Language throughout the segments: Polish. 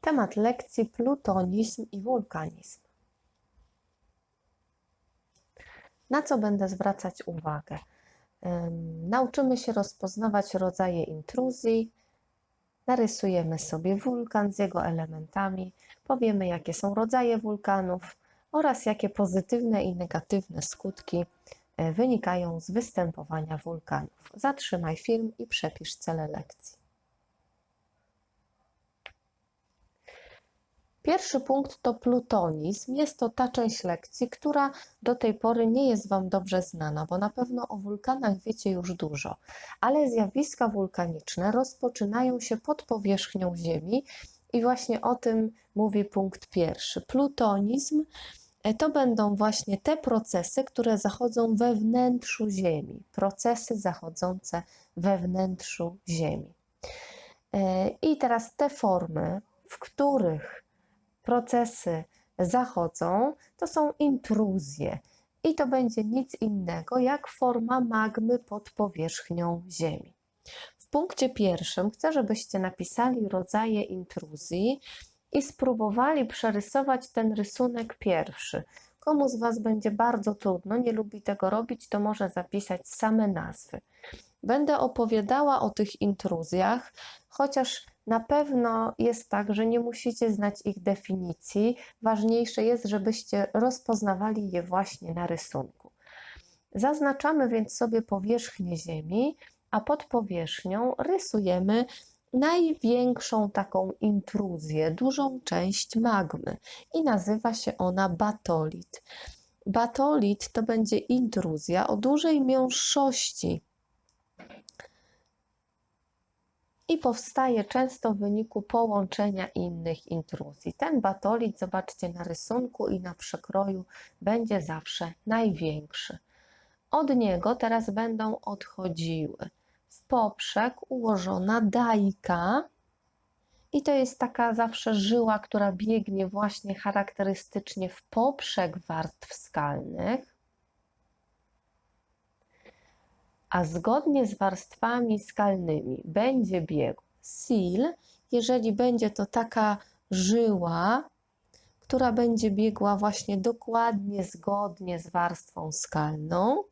Temat lekcji plutonizm i wulkanizm. Na co będę zwracać uwagę? Ym, Nauczymy się rozpoznawać rodzaje intruzji, narysujemy sobie wulkan z jego elementami, powiemy jakie są rodzaje wulkanów oraz jakie pozytywne i negatywne skutki e, wynikają z występowania wulkanów. Zatrzymaj film i przepisz cele lekcji. Pierwszy punkt to plutonizm. Jest to ta część lekcji, która do tej pory nie jest Wam dobrze znana, bo na pewno o wulkanach wiecie już dużo, ale zjawiska wulkaniczne rozpoczynają się pod powierzchnią Ziemi i właśnie o tym mówi punkt pierwszy. Plutonizm e, to będą właśnie te procesy, które zachodzą we wnętrzu Ziemi, procesy zachodzące we wnętrzu Ziemi. E, I teraz te formy, w których procesy zachodzą, to są intruzje. I to będzie nic innego jak forma magmy pod powierzchnią Ziemi. W punkcie pierwszym chcę, żebyście napisali rodzaje intruzji i spróbowali przerysować ten rysunek pierwszy. Komu z Was będzie bardzo trudno, nie lubi tego robić, to może zapisać same nazwy. Będę opowiadała o tych intruzjach, chociaż na pewno jest tak, że nie musicie znać ich definicji. Ważniejsze jest, żebyście rozpoznawali je właśnie na rysunku. Zaznaczamy więc sobie powierzchnię Ziemi, a pod powierzchnią rysujemy największą taką intruzję, dużą część magmy i nazywa się ona batolit. Batolit to będzie intruzja o dużej miąższości i powstaje często w wyniku połączenia innych intruzji. Ten batolit, zobaczcie na rysunku i na przekroju, będzie zawsze największy. Od niego teraz będą odchodziły w poprzek ułożona dajka, i to jest taka zawsze żyła, która biegnie właśnie charakterystycznie w poprzek warstw skalnych. A zgodnie z warstwami skalnymi będzie biegł sil, jeżeli będzie to taka żyła, która będzie biegła właśnie dokładnie zgodnie z warstwą skalną.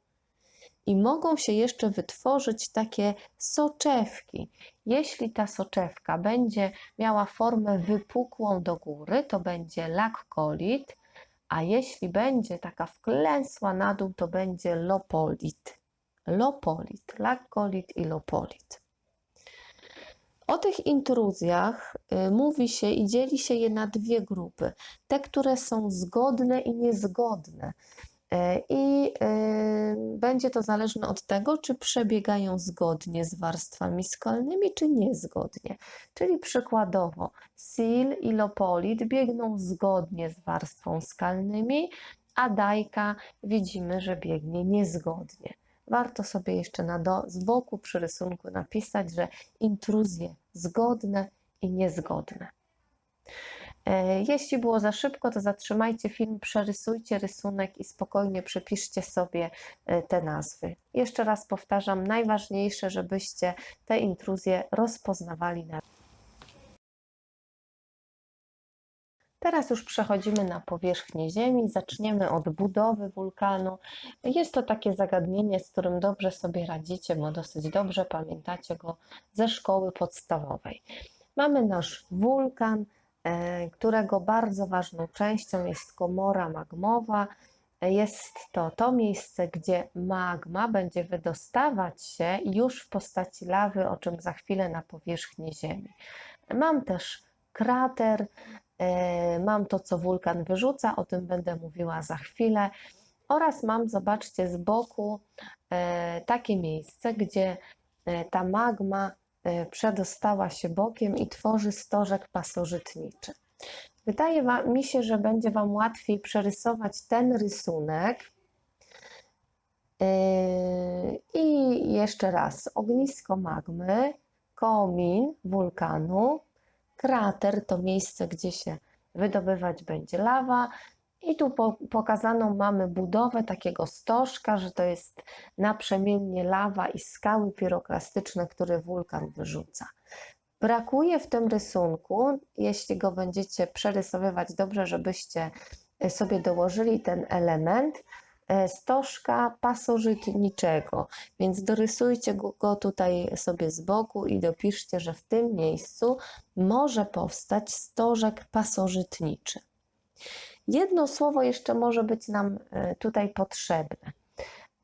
I mogą się jeszcze wytworzyć takie soczewki. Jeśli ta soczewka będzie miała formę wypukłą do góry, to będzie lakkolit, a jeśli będzie taka wklęsła na dół, to będzie lopolit. Lopolit, lakkolit i lopolit. O tych intruzjach y, mówi się i dzieli się je na dwie grupy. Te, które są zgodne i niezgodne. Y, I y, będzie to zależne od tego, czy przebiegają zgodnie z warstwami skalnymi, czy niezgodnie. Czyli przykładowo, sil i lopolit biegną zgodnie z warstwą skalnymi, a dajka widzimy, że biegnie niezgodnie. Warto sobie jeszcze na do, z boku przy rysunku napisać, że intruzje zgodne i niezgodne. E, Jeśli było za szybko, to zatrzymajcie film, przerysujcie rysunek i spokojnie przepiszcie sobie e, te nazwy. Jeszcze raz powtarzam, najważniejsze, żebyście te intruzje rozpoznawali na Teraz już przechodzimy na powierzchnię Ziemi, zaczniemy od budowy wulkanu. Jest to takie zagadnienie, z którym dobrze sobie radzicie, bo dosyć dobrze pamiętacie go ze szkoły podstawowej. Mamy nasz wulkan, e, którego bardzo ważną częścią jest komora magmowa. Jest to to miejsce, gdzie magma będzie wydostawać się już w postaci lawy, o czym za chwilę na powierzchni Ziemi. Mam też krater, Mam to, co wulkan wyrzuca, o tym będę mówiła za chwilę. Oraz mam, zobaczcie, z boku e, takie miejsce, gdzie e, ta magma przedostała się bokiem i tworzy stożek pasożytniczy. Wydaje mi się, że będzie Wam łatwiej przerysować ten rysunek. I jeszcze raz, ognisko magmy, komin wulkanu, Krater to miejsce, gdzie się wydobywać będzie lawa. I tu po, pokazaną mamy budowę takiego stożka, że to jest naprzemiennie lawa i skały piroklastyczne, które wulkan wyrzuca. Brakuje w tym rysunku, jeśli go będziecie przerysowywać dobrze, żebyście sobie dołożyli ten element, stożka pasożytniczego, więc dorysujcie go, go tutaj sobie z boku i dopiszcie, że w tym miejscu może powstać stożek pasożytniczy. Jedno słowo jeszcze może być nam e, tutaj potrzebne.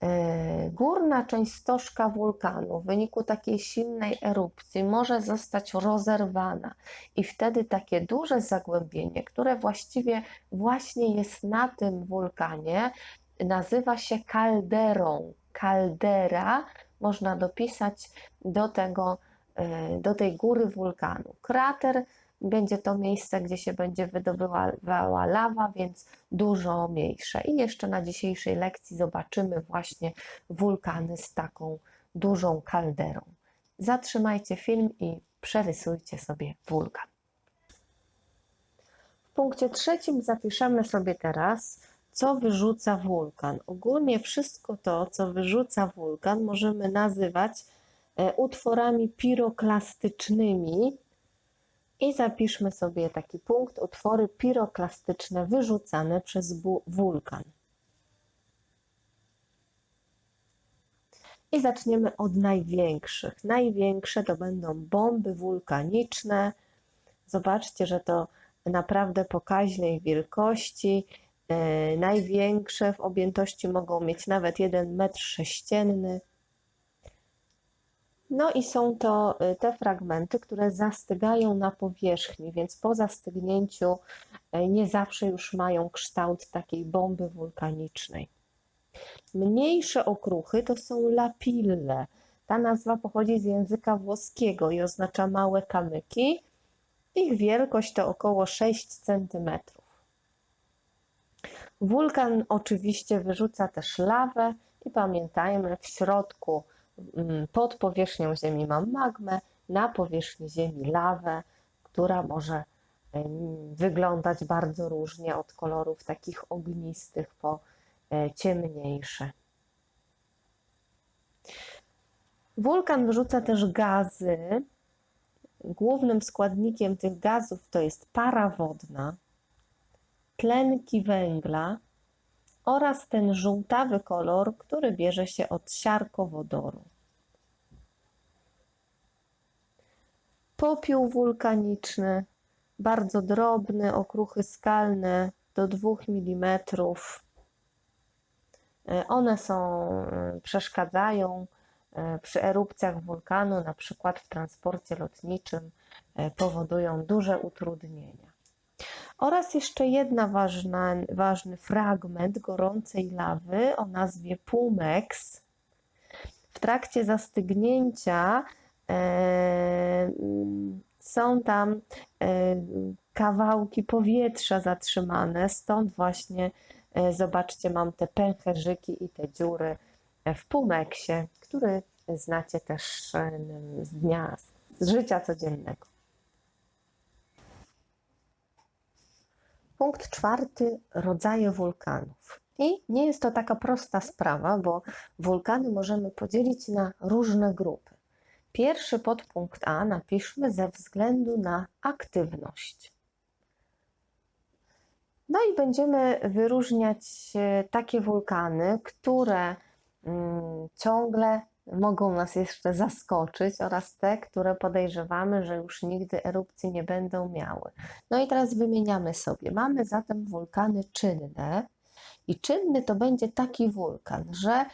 E, Górna część stożka wulkanu w wyniku takiej silnej erupcji może zostać rozerwana i wtedy takie duże zagłębienie, które właściwie właśnie jest na tym wulkanie, nazywa się kalderą. Kaldera można dopisać do, tego, e, do tej góry wulkanu. Krater będzie to miejsce, gdzie się będzie wydobywała lawa, więc dużo mniejsze. I jeszcze na dzisiejszej lekcji zobaczymy właśnie wulkany z taką dużą kalderą. Zatrzymajcie film i przerysujcie sobie wulkan. W punkcie trzecim zapiszemy sobie teraz, co wyrzuca wulkan. Ogólnie wszystko to, co wyrzuca wulkan, możemy nazywać e, utworami piroklastycznymi, i zapiszmy sobie taki punkt utwory piroklastyczne wyrzucane przez wulkan. I zaczniemy od największych. Największe to będą bomby wulkaniczne. Zobaczcie, że to naprawdę pokaźnej wielkości. E, największe w objętości mogą mieć nawet 1 metr sześcienny. No i są to y, te fragmenty, które zastygają na powierzchni, więc po zastygnięciu y, nie zawsze już mają kształt takiej bomby wulkanicznej. Mniejsze okruchy to są lapille. Ta nazwa pochodzi z języka włoskiego i oznacza małe kamyki. Ich wielkość to około 6 cm. Wulkan oczywiście wyrzuca też lawę i pamiętajmy, w środku Mm, pod powierzchnią Ziemi mam magmę, na powierzchni Ziemi lawę, która może wyglądać bardzo różnie od kolorów takich ognistych po e, ciemniejsze. Wulkan wyrzuca też gazy. Głównym składnikiem tych gazów to jest para wodna, tlenki węgla, oraz ten żółtawy kolor, który bierze się od siarkowodoru. Popiół wulkaniczny, bardzo drobny, okruchy skalne do 2 mm. E, one są, e, przeszkadzają e, przy erupcjach wulkanu, na przykład w transporcie lotniczym, powodują duże utrudnienia. Oraz jeszcze jedna ważna, ważny fragment gorącej lawy o nazwie pumex. W trakcie zastygnięcia e, są tam e, kawałki powietrza zatrzymane, stąd właśnie e, zobaczcie, mam te pęcherzyki i te dziury w pumeksie, który znacie też z dnia, z życia codziennego. Punkt czwarty rodzaje wulkanów. I nie jest to taka prosta sprawa, bo wulkany możemy podzielić na różne grupy. Pierwszy podpunkt A napiszmy ze względu na aktywność. No i będziemy wyróżniać e, takie wulkany, które mm, ciągle mogą nas jeszcze zaskoczyć oraz te, które podejrzewamy, że już nigdy erupcji nie będą miały. No i teraz wymieniamy sobie. Mamy zatem wulkany czynne i czynny to będzie taki wulkan, że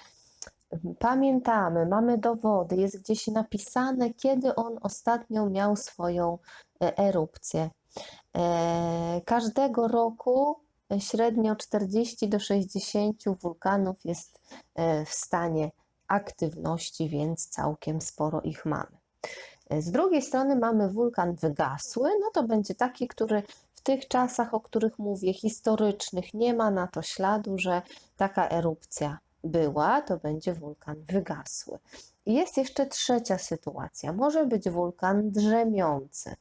pamiętamy, mamy dowody, jest gdzieś napisane, kiedy on ostatnio miał swoją e, erupcję. E, każdego roku średnio 40 do 60 wulkanów jest e, w stanie aktywności, więc całkiem sporo ich mamy. Z drugiej strony mamy wulkan wygasły, no to będzie taki, który w tych czasach, o których mówię, historycznych, nie ma na to śladu, że taka erupcja była, to będzie wulkan wygasły. Jest jeszcze trzecia sytuacja. Może być wulkan drzemiący.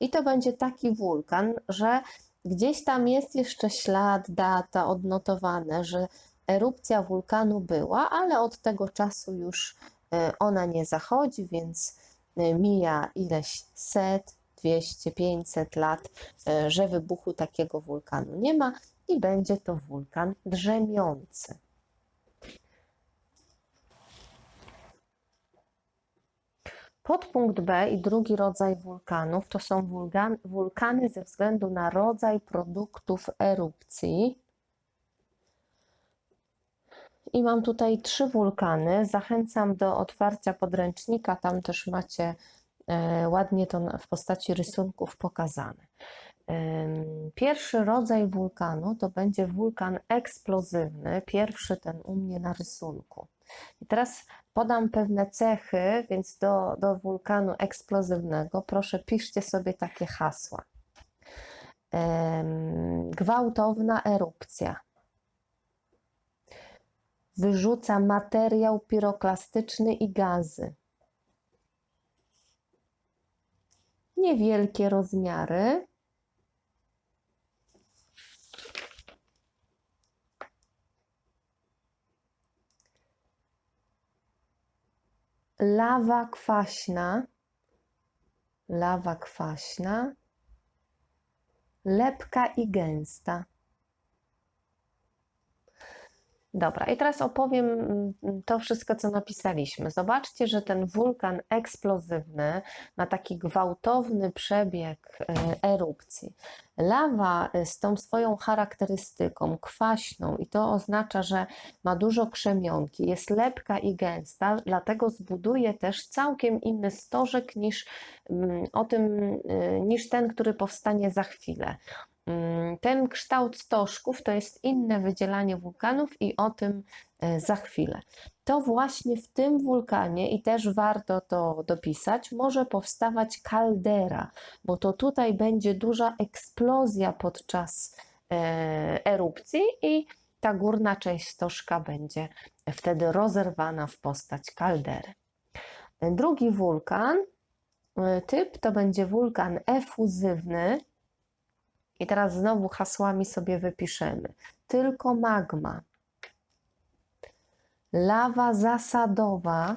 I to będzie taki wulkan, że gdzieś tam jest jeszcze ślad, data odnotowane, że erupcja wulkanu była, ale od tego czasu już e, ona nie zachodzi, więc y, mija ileś set, 200, 500 lat, y, że wybuchu takiego wulkanu nie ma i będzie to wulkan drzemiący. Podpunkt B i drugi rodzaj wulkanów to są wulgan, wulkany ze względu na rodzaj produktów erupcji. I mam tutaj trzy wulkany. Zachęcam do otwarcia podręcznika. Tam też macie e, ładnie to w postaci rysunków pokazane. Pierwszy rodzaj wulkanu to będzie wulkan eksplozywny. Pierwszy ten u mnie na rysunku. I teraz podam pewne cechy, więc do, do wulkanu eksplozywnego proszę piszcie sobie takie hasła. Gwałtowna erupcja. Wyrzuca materiał piroklastyczny i gazy. Niewielkie rozmiary. Lawa kwaśna. Lawa kwaśna. Lepka i gęsta. Dobra, i teraz opowiem mm, to wszystko, co napisaliśmy. Zobaczcie, że ten wulkan eksplozywny ma taki gwałtowny przebieg e, erupcji. Lawa e, z tą swoją charakterystyką kwaśną, i to oznacza, że ma dużo krzemionki, jest lepka i gęsta, dlatego zbuduje też całkiem inny stożek niż, mm, o tym, e, niż ten, który powstanie za chwilę. Mm, Ten kształt stożków to jest inne wydzielanie wulkanów i o tym e, za chwilę. To właśnie w tym wulkanie, i też warto to dopisać, może powstawać kaldera, bo to tutaj będzie duża eksplozja podczas e, erupcji i ta górna część stożka będzie wtedy rozerwana w postać kaldery. Drugi wulkan, e, typ to będzie wulkan efuzywny. I teraz znowu hasłami sobie wypiszemy. Tylko magma. Lawa zasadowa.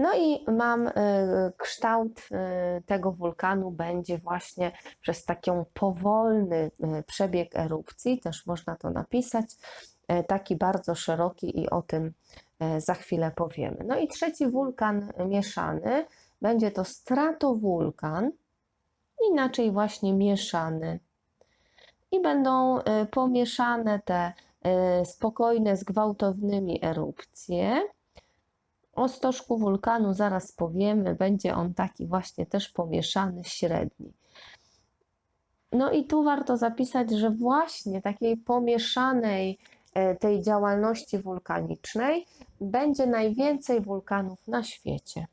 No i mam y, kształt y, tego wulkanu będzie właśnie przez taki powolny y, przebieg erupcji, też można to napisać, taki bardzo szeroki i o tym za chwilę powiemy. No i trzeci wulkan mieszany będzie to stratowulkan, inaczej właśnie mieszany. I będą pomieszane te spokojne z gwałtownymi erupcje. O stożku wulkanu zaraz powiemy, będzie on taki właśnie też pomieszany, średni. No i tu warto zapisać, że właśnie takiej pomieszanej e, tej działalności wulkanicznej będzie najwięcej wulkanów na świecie.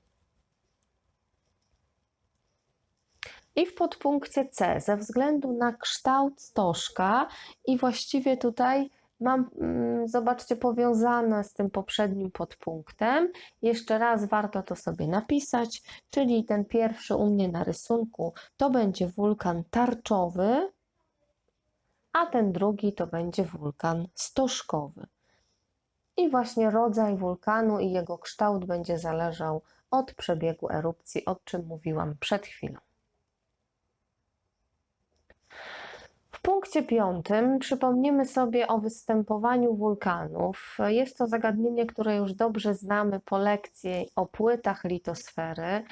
I w podpunkcie C, ze względu na kształt stożka i właściwie tutaj mam, mm, zobaczcie, powiązane z tym poprzednim podpunktem. Jeszcze raz warto to sobie napisać, czyli ten pierwszy u mnie na rysunku to będzie wulkan tarczowy, a ten drugi to będzie wulkan stożkowy. I właśnie rodzaj wulkanu i jego kształt będzie zależał od przebiegu erupcji, o czym mówiłam przed chwilą. W punkcie piątym przypomnimy sobie o występowaniu wulkanów. Jest to zagadnienie, które już dobrze znamy po lekcji o płytach litosfery.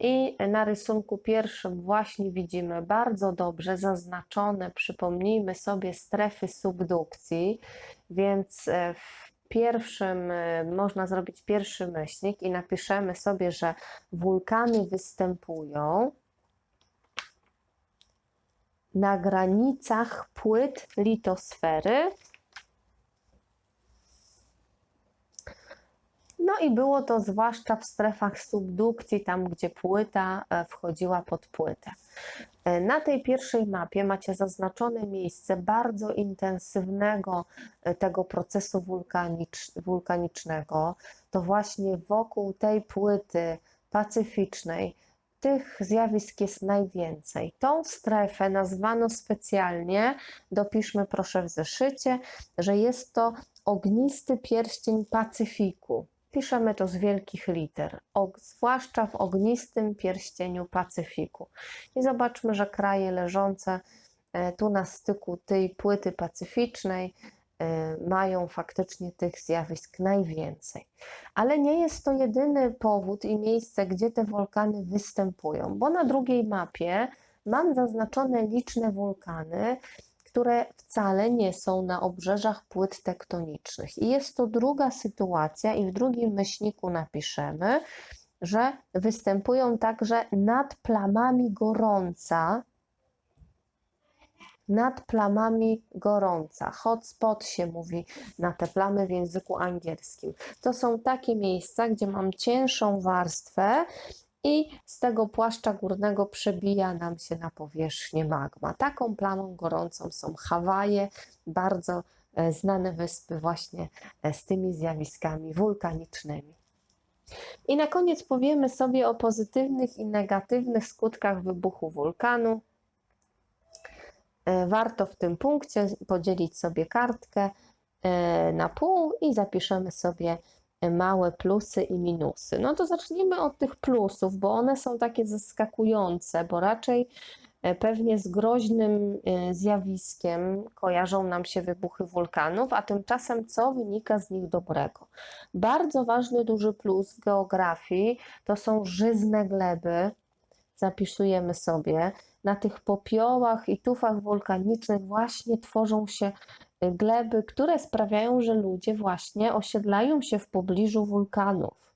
I na rysunku pierwszym właśnie widzimy bardzo dobrze zaznaczone, przypomnijmy sobie, strefy subdukcji, więc e, w pierwszym e, można zrobić pierwszy myślnik i napiszemy sobie, że wulkany występują na granicach płyt litosfery. No i było to zwłaszcza w strefach subdukcji, tam gdzie płyta e, wchodziła pod płytę. E, Na tej pierwszej mapie macie zaznaczone miejsce bardzo intensywnego e, tego procesu wulkanicz, wulkanicznego. To właśnie wokół tej płyty pacyficznej tych zjawisk jest najwięcej. Tą strefę nazwano specjalnie, dopiszmy proszę w zeszycie, że jest to ognisty pierścień Pacyfiku. Piszemy to z wielkich liter, zwłaszcza w ognistym pierścieniu Pacyfiku. I zobaczmy, że kraje leżące e, tu na styku tej płyty pacyficznej mają faktycznie tych zjawisk najwięcej. Ale nie jest to jedyny powód i miejsce, gdzie te wulkany występują, bo na drugiej mapie mam zaznaczone liczne wulkany, które wcale nie są na obrzeżach płyt tektonicznych. I jest to druga sytuacja, i w drugim myślniku napiszemy, że występują także nad plamami gorąca, nad plamami gorąca. Hotspot się mówi na te plamy w języku angielskim. To są takie miejsca, gdzie mam cięższą warstwę i z tego płaszcza górnego przebija nam się na powierzchnię magma. Taką plamą gorącą są Hawaje, bardzo e, znane wyspy właśnie e, z tymi zjawiskami wulkanicznymi. I na koniec powiemy sobie o pozytywnych i negatywnych skutkach wybuchu wulkanu. E, Warto w tym punkcie podzielić sobie kartkę e, na pół i zapiszemy sobie małe plusy i minusy. No to zacznijmy od tych plusów, bo one są takie zaskakujące, bo raczej e, pewnie z groźnym zjawiskiem kojarzą nam się wybuchy wulkanów, a tymczasem co wynika z nich dobrego? Bardzo ważny, duży plus w geografii to są żyzne gleby. Zapisujemy sobie. Na tych popiołach i tufach wulkanicznych właśnie tworzą się gleby, które sprawiają, że ludzie właśnie osiedlają się w pobliżu wulkanów.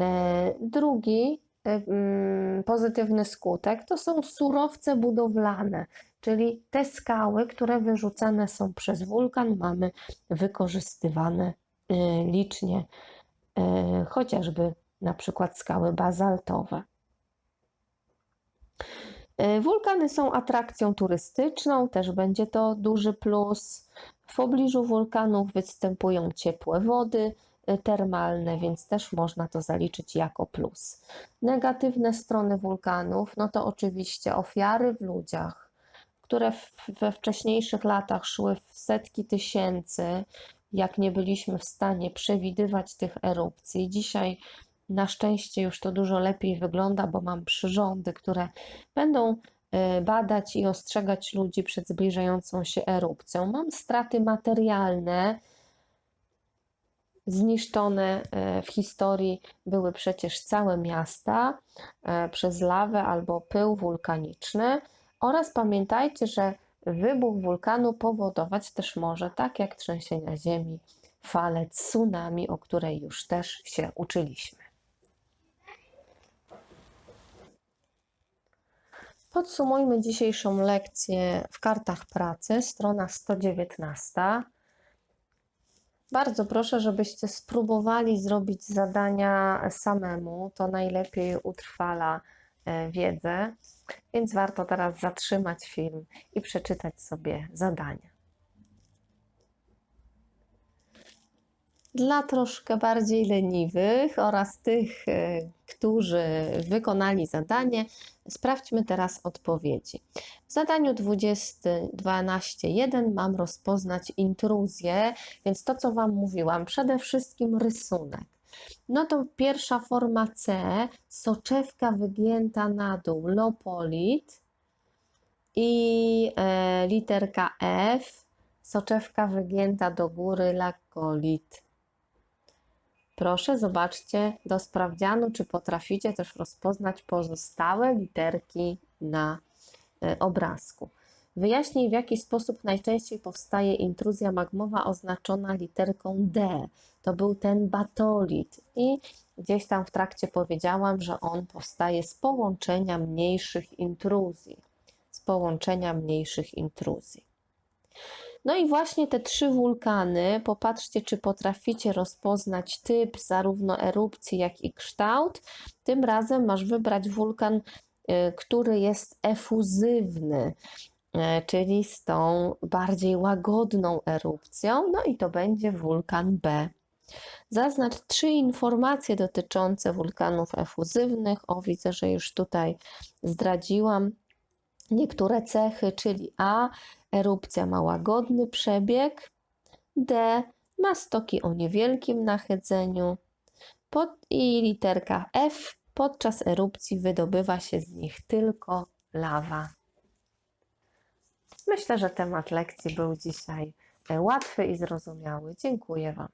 E, Drugi e, mm, pozytywny skutek to są surowce budowlane, czyli te skały, które wyrzucane są przez wulkan, mamy wykorzystywane e, licznie, chociażby na przykład skały bazaltowe. E, Wulkany są atrakcją turystyczną, też będzie to duży plus. W pobliżu wulkanów występują ciepłe wody e, termalne, więc też można to zaliczyć jako plus. Negatywne strony wulkanów, no to oczywiście ofiary w ludziach, które we wcześniejszych latach szły w setki tysięcy, jak nie byliśmy w stanie przewidywać tych erupcji. Dzisiaj na szczęście już to dużo lepiej wygląda, bo mam przyrządy, które będą e, badać i ostrzegać ludzi przed zbliżającą się erupcją. Mam straty materialne. Zniszczone e, w historii były przecież całe miasta e, przez lawę albo pył wulkaniczny. Oraz pamiętajcie, że wybuch wulkanu powodować też może, tak jak trzęsienia ziemi, fale tsunami, o której już też się uczyliśmy. Podsumujmy dzisiejszą lekcję w kartach pracy, strona 119. Bardzo proszę, żebyście spróbowali zrobić zadania samemu. To najlepiej utrwala e, wiedzę, więc warto teraz zatrzymać film i przeczytać sobie zadania. Dla troszkę bardziej leniwych oraz tych, e, którzy wykonali zadanie, sprawdźmy teraz odpowiedzi. W zadaniu 20.12.1 mam rozpoznać intruzję, więc to, co Wam mówiłam, przede wszystkim rysunek. No to pierwsza forma C, soczewka wygięta na dół, lopolit i e, literka F, soczewka wygięta do góry, lakolit. Proszę, zobaczcie do sprawdzianu, czy potraficie też rozpoznać pozostałe literki na e, obrazku. Wyjaśnij, w jaki sposób najczęściej powstaje intruzja magmowa oznaczona literką D. To był ten batolit i gdzieś tam w trakcie powiedziałam, że on powstaje z połączenia mniejszych intruzji. Z połączenia mniejszych intruzji. No i właśnie te trzy wulkany, popatrzcie, czy potraficie rozpoznać typ zarówno erupcji, jak i kształt. Tym razem masz wybrać wulkan, y, który jest efuzywny, y, czyli z tą bardziej łagodną erupcją, no i to będzie wulkan B. Zaznacz trzy informacje dotyczące wulkanów efuzywnych. O, widzę, że już tutaj zdradziłam niektóre cechy, czyli A. Erupcja ma łagodny przebieg. D. Ma stoki o niewielkim nachydzeniu. Pod, I literka F. Podczas erupcji wydobywa się z nich tylko lawa. Myślę, że temat lekcji był dzisiaj e, łatwy i zrozumiały. Dziękuję Wam.